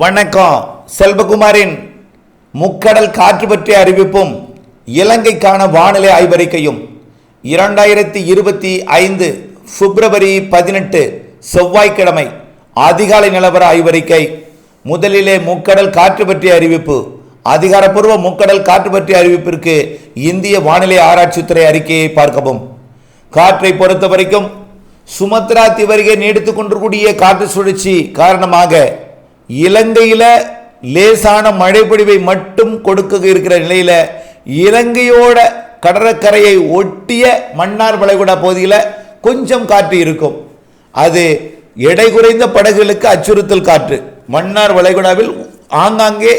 வணக்கம். செல்வகுமாரின் முக்கடல் காற்று பற்றிய அறிவிப்பும் இலங்கைக்கான வானிலை ஆய்வறிக்கையும் இரண்டாயிரத்தி இருபத்தி ஐந்து பிப்ரவரி பதினெட்டு செவ்வாய்க்கிழமை அதிகாலை நிலவர ஆய்வறிக்கை. முதலிலே முக்கடல் காற்று பற்றிய அறிவிப்பு அதிகாரப்பூர்வ முக்கடல் காற்று பற்றிய அறிவிப்பிற்கு இந்திய வானிலை ஆராய்ச்சித்துறை அறிக்கையை பார்க்கவும். காற்றை பொறுத்த வரைக்கும் சுமத்ரா திவருகே நீடித்துக் கொண்டிருக்கூடிய காற்று சுழற்சி காரணமாக இலங்கையில் லேசான மழைப்பொழிவை மட்டும் கொடுக்க இருக்கிற நிலையில் இலங்கையோட கடற்கரையை ஒட்டிய மன்னார் வளைகுடா பகுதியில் கொஞ்சம் காற்று இருக்கும். அது எடை குறைந்த படகுகளுக்கு அச்சுறுத்தல் காற்று. மன்னார் வளைகுடாவில் ஆங்காங்கே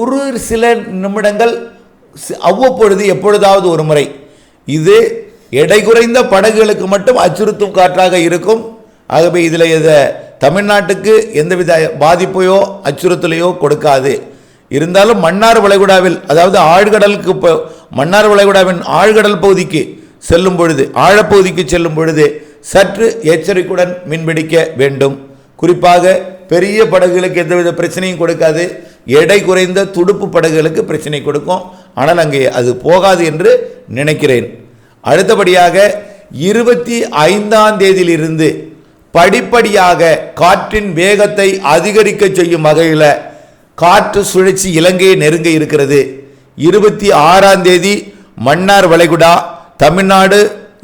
ஒரு சில நிமிடங்கள் அவ்வப்பொழுது எப்பொழுதாவது ஒரு முறை. இது எடை குறைந்த படகுகளுக்கு மட்டும் அச்சுறுத்தும் காற்றாக இருக்கும். ஆகவே இதில் இதை தமிழ்நாட்டுக்கு எந்தவித பாதிப்பையோ அச்சுறுத்தலையோ கொடுக்காது. இருந்தாலும் மன்னார் வளைகுடாவில் அதாவது ஆழ்கடலுக்கு இப்போ மன்னார் வளைகுடாவின் ஆழ்கடல் பகுதிக்கு செல்லும் பொழுது ஆழப்பகுதிக்கு செல்லும் பொழுது சற்று எச்சரிக்கையுடன் மீன்பிடிக்க வேண்டும். குறிப்பாக பெரிய படகுகளுக்கு எந்தவித பிரச்சனையும் கொடுக்காது. எடை குறைந்த துடுப்பு படகுகளுக்கு பிரச்சனை கொடுக்கும். ஆனால் அங்கே அது போகாது என்று நினைக்கிறேன். அடுத்தபடியாக இருபத்தி ஐந்தாம் தேதியிலிருந்து படிப்படியாக காற்றின் வேகத்தை அதிகரிக்க செய்யும் வகையில் காற்று சுழற்சி இலங்கையை நெருங்க இருக்கிறது. இருபத்தி ஆறாம் தேதி மன்னார் வளைகுடா தமிழ்நாடு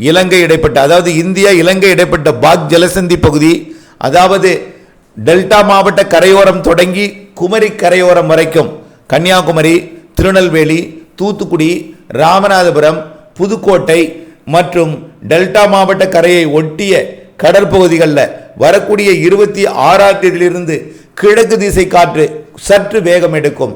இலங்கை இடைப்பட்ட அதாவது இந்தியா இலங்கை இடைப்பட்ட பாக் ஜலசந்தி பகுதி அதாவது டெல்டா மாவட்ட கரையோரம் தொடங்கி குமரி கரையோரம் வரைக்கும் கன்னியாகுமரி திருநெல்வேலி தூத்துக்குடி ராமநாதபுரம் புதுக்கோட்டை மற்றும் டெல்டா மாவட்ட கரையை ஒட்டிய கடற்பகுதிகளில் வரக்கூடிய இருபத்தி ஆறாம் தேதியிலிருந்து கிழக்கு திசை காற்று சற்று வேகம் எடுக்கும்.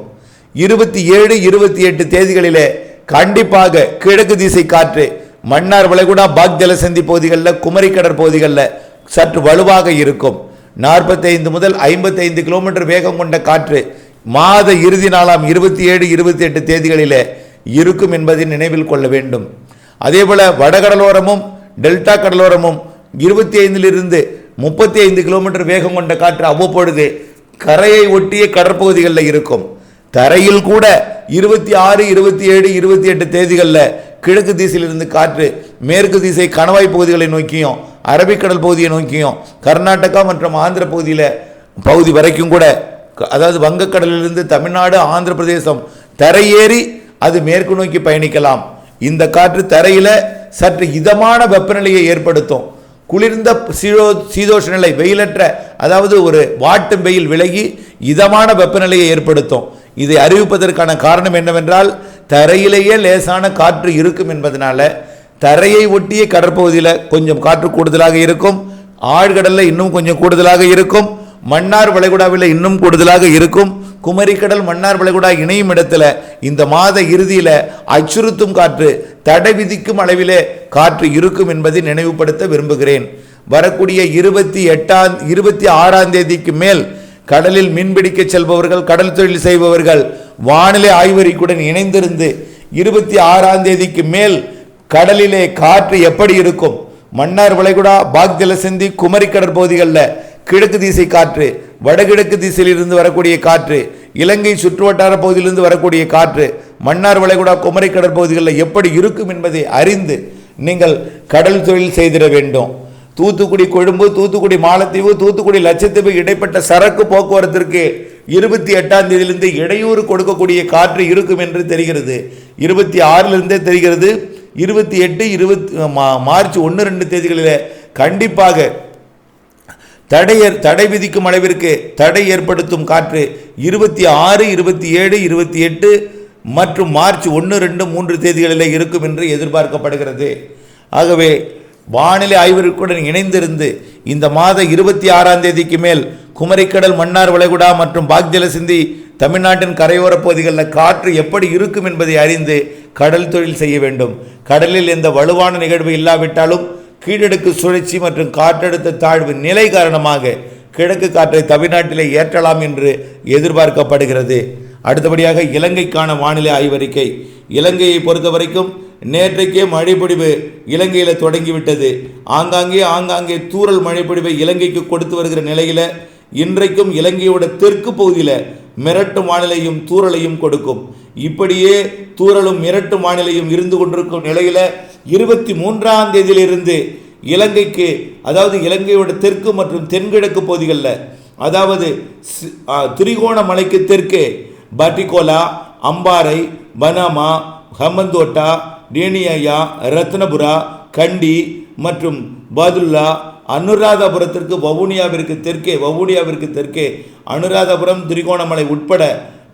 இருபத்தி ஏழு இருபத்தி எட்டு தேதிகளிலே கண்டிப்பாக கிழக்கு திசை காற்று மன்னார் வளைகுடா பாக் ஜலசந்தி பகுதிகளில் குமரி கடற்பகுதிகளில் சற்று வலுவாக இருக்கும். நாற்பத்தைந்து முதல் ஐம்பத்தைந்து கிலோமீட்டர் வேகம் கொண்ட காற்று மாத இறுதி நாளாம் இருபத்தி ஏழு இருபத்தி எட்டு தேதிகளிலே இருக்கும் என்பதை நினைவில் கொள்ள வேண்டும். அதேபோல வடகடலோரமும் டெல்டா கடலோரமும் இருபத்தி ஐந்திலிருந்து முப்பத்தி ஐந்து கிலோமீட்டர் வேகம் கொண்ட காற்று அவ்வப்பொழுது கரையை ஒட்டிய கடற்பகுதிகளில் இருக்கும். தரையில் கூட இருபத்தி ஆறு இருபத்தி ஏழு இருபத்தி எட்டு தேதிகளில் கிழக்கு திசையிலிருந்து காற்று மேற்கு திசை கணவாய் பகுதிகளை நோக்கியும் அரபிக்கடல் பகுதியை நோக்கியும் கர்நாடகா மற்றும் ஆந்திர பகுதியில் பகுதி வரைக்கும் கூட க- அதாவது வங்கக்கடலிலிருந்து தமிழ்நாடு ஆந்திர பிரதேசம் தரையேறி அது மேற்கு நோக்கி பயணிக்கலாம். இந்த காற்று தரையில் சற்று இதமான வெப்பநிலையை ஏற்படுத்தும். குளிர்ந்த சீதோ சீதோஷ நிலை வெயிலற்ற அதாவது ஒரு வாட்டும் வெயில் விலகி இதமான வெப்பநிலையை ஏற்படுத்தும். இதை அறிவிப்பதற்கான காரணம் என்னவென்றால் தரையிலேயே லேசான காற்று இருக்கும் என்பதனால தரையை ஒட்டிய கடற்பகுதியில் கொஞ்சம் காற்று கூடுதலாக இருக்கும். ஆழ்கடலில் இன்னும் கொஞ்சம் கூடுதலாக இருக்கும். மன்னார் வளைகுடாவில் இன்னும் கூடுதலாக இருக்கும். குமரிக்கடல் மன்னார் வளைகுடா இணையும் இடத்துல இந்த மாத இறுதியில் அச்சுறுத்தும் காற்று தடை விதிக்கும் அளவிலே காற்று இருக்கும் என்பதை நினைவுபடுத்த விரும்புகிறேன். வரக்கூடிய இருபத்தி எட்டாம் இருபத்தி ஆறாம் தேதிக்கு மேல் கடலில் மீன்பிடிக்க செல்பவர்கள் கடல் தொழில் செய்பவர்கள் வானிலை ஆய்வறிக்கையுடன் இணைந்திருந்து இருபத்தி ஆறாம் தேதிக்கு மேல் கடலிலே காற்று எப்படி இருக்கும்? மன்னார் வளைகுடா பாக்தலசந்தி குமரி கடற்பகுதிகளில் கிழக்கு திசை காற்று வடகிழக்கு திசையிலிருந்து வரக்கூடிய காற்று இலங்கை சுற்றுவட்டார பகுதியிலிருந்து வரக்கூடிய காற்று மன்னார் வளைகுடா குமரி கடற்பகுதிகளில் எப்படி இருக்கும் என்பதை அறிந்து நீங்கள் கடல் தொழில் செய்திட வேண்டும். தூத்துக்குடி கொழும்பு தூத்துக்குடி மாலத்தீவு தூத்துக்குடி லட்சத்தீவு இடைப்பட்ட சரக்கு போக்குவரத்திற்கு இருபத்தி எட்டாம் தேதியிலிருந்து இடையூறு கொடுக்கக்கூடிய காற்று இருக்கும் என்று தெரிகிறது. இருபத்தி ஆறிலிருந்தே தெரிகிறது. இருபத்தி எட்டு இருபத்தி மார்ச் ஒன்று ரெண்டு தேதிகளில் கண்டிப்பாக தடையர் தடை விதிக்கும் அளவிற்கு தடை ஏற்படுத்தும் காற்று இருபத்தி ஆறு இருபத்தி ஏழு இருபத்தி எட்டு மற்றும் மார்ச் ஒன்று ரெண்டு மூன்று தேதிகளில் இருக்கும் என்று எதிர்பார்க்கப்படுகிறது. ஆகவே வானிலை ஆய்வறிக்கையுடன் இணைந்திருந்து இந்த மாத இருபத்தி ஆறாம் தேதிக்கு மேல் குமரிக்கடல் மன்னார் வளைகுடா மற்றும் பாக்ஜல சிந்தி தமிழ்நாட்டின் கரையோர பகுதிகளில் காற்று எப்படி இருக்கும் என்பதை அறிந்து கடல் தொழில் செய்ய வேண்டும். கடலில் எந்த வலுவான நிகழ்வு இல்லாவிட்டாலும் கீழடுக்கு சுழற்சி மற்றும் காற்றழுத்த தாழ்வு நிலை காரணமாக கிழக்கு காற்றை தமிழ்நாட்டிலே ஏற்றலாம் என்று எதிர்பார்க்கப்படுகிறது. அடுத்தபடியாக இலங்கைக்கான வானிலை ஆய்வறிக்கை. இலங்கையை பொறுத்த வரைக்கும் நேற்றைக்கே மழைப்பொடிவு இலங்கையில் தொடங்கிவிட்டது. ஆங்காங்கே ஆங்காங்கே தூறல் மழைப்பொடிவை இலங்கைக்கு கொடுத்து வருகிற நிலையில் இன்றைக்கும் இலங்கையோட தெற்கு பகுதியில் மிரட்டும் வானிலையும் தூறலையும் கொடுக்கும். இப்படியே தூறலும் மிரட்டும் வானிலையும் இருந்து கொண்டிருக்கும் நிலையில் இருபத்தி மூன்றாம் தேதியிலிருந்து இலங்கைக்கு அதாவது இலங்கையோட தெற்கு மற்றும் தென்கிழக்கு பகுதிகளில் அதாவது திரிகோணமலைக்கு தெற்கே பட்டிகோலா அம்பாறை பனாமா ஹம்மந்தோட்டா டேனியா ரத்னபுரா கண்டி மற்றும் பதுல்லா அனுராதபுரத்திற்கு வவுனியாவிற்கு தெற்கே வவுனியாவிற்கு தெற்கே அனுராதபுரம் திரிகோணமலை உட்பட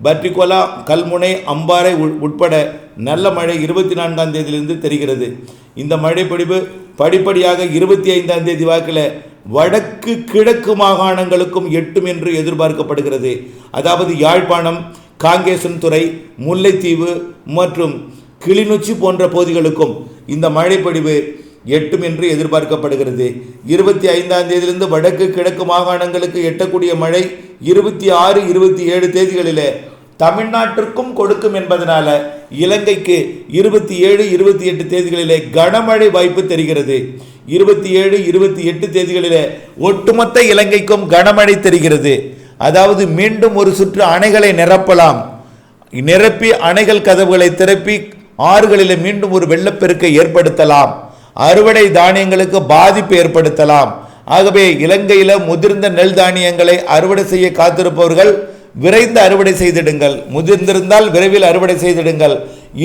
பட்டிகோலா கல்முனை அம்பாறை உட்பட நல்ல மழை இருபத்தி நான்காம் தேதியிலிருந்து தெரிகிறது. இந்த மழை படிப்படியாக இருபத்தி ஐந்தாம் தேதி வாக்கில் வடக்கு கிழக்கு மாகாணங்களுக்கும் எட்டும் என்று எதிர்பார்க்கப்படுகிறது. அதாவது யாழ்ப்பாணம் காங்கேசன்துறை முல்லைத்தீவு மற்றும் கிளிநொச்சி போன்ற பகுதிகளுக்கும் இந்த மழைப்பொழிவு எட்டும் என்று எதிர்பார்க்கப்படுகிறது. இருபத்தி ஐந்தாம் தேதியிலிருந்து வடக்கு கிழக்கு மாகாணங்களுக்கு எட்டக்கூடிய மழை இருபத்தி ஆறு இருபத்தி ஏழு தேதிகளிலே தமிழ்நாட்டிற்கும் கொடுக்கும் என்பதனால இலங்கைக்கு இருபத்தி ஏழு இருபத்தி எட்டு தேதிகளிலே கனமழை வாய்ப்பு தெரிகிறது. இருபத்தி ஏழு இருபத்தி எட்டு தேதிகளிலே ஒட்டுமொத்த இலங்கைக்கும் கனமழை தெரிகிறது. அதாவது மீண்டும் ஒரு சுற்று அணைகளை நிரப்பலாம். நிரப்பி அணைகள் கதவுகளை திறப்பி ஆறுகளில் மீண்டும் ஒரு வெள்ளப்பெருக்கை ஏற்படுத்தலாம். அறுவடை தானியங்களுக்கு பாதிப்பு ஏற்படுத்தலாம். ஆகவே இலங்கையில் முதிர்ந்த நெல் தானியங்களை அறுவடை செய்ய காத்திருப்பவர்கள் விரைந்து அறுவடை செய்திடுங்கள். முதிர்ந்திருந்தால் விரைவில் அறுவடை செய்திடுங்கள்.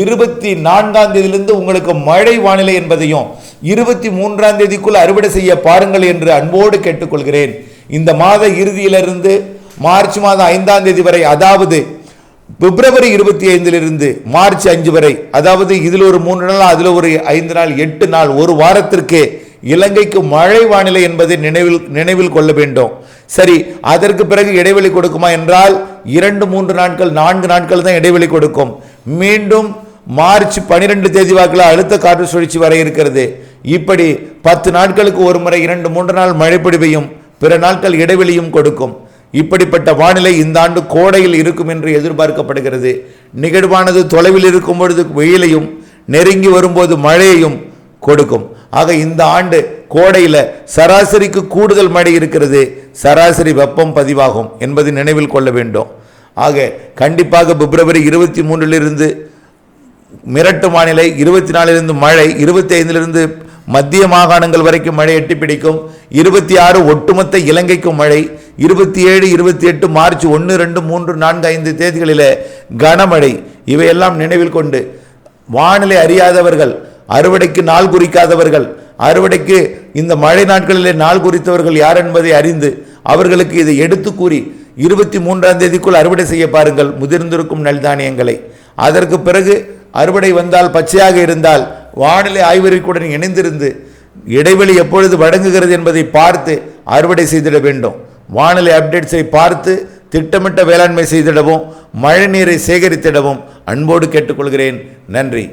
இருபத்தி நான்காம் தேதியிலிருந்து உங்களுக்கு மழை வானிலை என்பதையும் இருபத்தி மூன்றாம் தேதிக்குள் அறுவடை செய்ய பாருங்கள் என்று அன்போடு கேட்டுக்கொள்கிறேன். இந்த மாத இறுதியிலிருந்து மார்ச் மாதம் ஐந்தாம் தேதி வரை அதாவது பிப்ரவரி இருபத்தி ஐந்திலிருந்து மார்ச் அஞ்சு வரை அதாவது இதில் ஒரு மூன்று நாள் அதில் ஒரு ஐந்து நாள் எட்டு நாள் ஒரு வாரத்திற்கு இலங்கைக்கு மழை வானிலை என்பதை நினைவில் நினைவில் கொள்ள வேண்டும். சரி அதற்கு பிறகு இடைவெளி கொடுக்குமா என்றால் இரண்டு மூன்று நாட்கள் நான்கு நாட்கள் தான் இடைவெளி கொடுக்கும். மீண்டும் மார்ச் பனிரெண்டு தேதி வாக்கில் அழுத்த காற்று சுழற்சி வர இருக்கிறது. இப்படி பத்து நாட்களுக்கு ஒரு முறை இரண்டு மூன்று நாள் மழை பிற நாட்கள் இடைவெளியும் கொடுக்கும். இப்படிப்பட்ட வானிலை இந்த ஆண்டு கோடையில் இருக்கும் என்று எதிர்பார்க்கப்படுகிறது. நிகழ்வானது தொலைவில் இருக்கும் பொழுது வெயிலையும் நெருங்கி வரும்போது மழையையும் கொடுக்கும். ஆக இந்த ஆண்டு கோடையில் சராசரிக்கு கூடுதல் மழை இருக்கிறது. சராசரி வெப்பம் பதிவாகும் என்பதை நினைவில் கொள்ள வேண்டும். ஆக கண்டிப்பாக பிப்ரவரி இருபத்தி மூன்றிலிருந்து மிரட்டு வானிலை இருபத்தி நாலிலிருந்து மழை இருபத்தி ஐந்திலிருந்து மத்திய மாகாணங்கள் வரைக்கும் மழை எட்டி பிடிக்கும் இருபத்தி ஆறு ஒட்டுமொத்த இலங்கைக்கும் மழை இருபத்தி ஏழு இருபத்தி எட்டு மார்ச் ஒன்று ரெண்டு மூன்று நான்கு ஐந்து தேதிகளில் கனமழை. இவையெல்லாம் நினைவில் கொண்டு வானிலை அறியாதவர்கள் அறுவடைக்கு நாள் குறிக்காதவர்கள் அறுவடைக்கு இந்த மழை நாட்களிலே நாள் குறித்தவர்கள் யார் என்பதை அறிந்து அவர்களுக்கு இதை எடுத்து கூறி இருபத்தி மூன்றாம் தேதிக்குள் அறுவடை செய்ய பாருங்கள். முதிர்ந்திருக்கும் நல்தானியங்களை அதற்கு பிறகு அறுவடை வந்தால் பச்சையாக இருந்தால் வானிலை ஆய்வறிக்கையுடன் இணைந்திருந்து இடைவெளி எப்பொழுது வழங்குகிறது என்பதை பார்த்து அறுவடை செய்திட வேண்டும். வானிலை அப்டேட்ஸை பார்த்து திட்டமிட்ட வேளாண்மை செய்திடவும் மழை நீரை சேகரித்திடவும் அன்போடு கேட்டுக்கொள்கிறேன். நன்றி.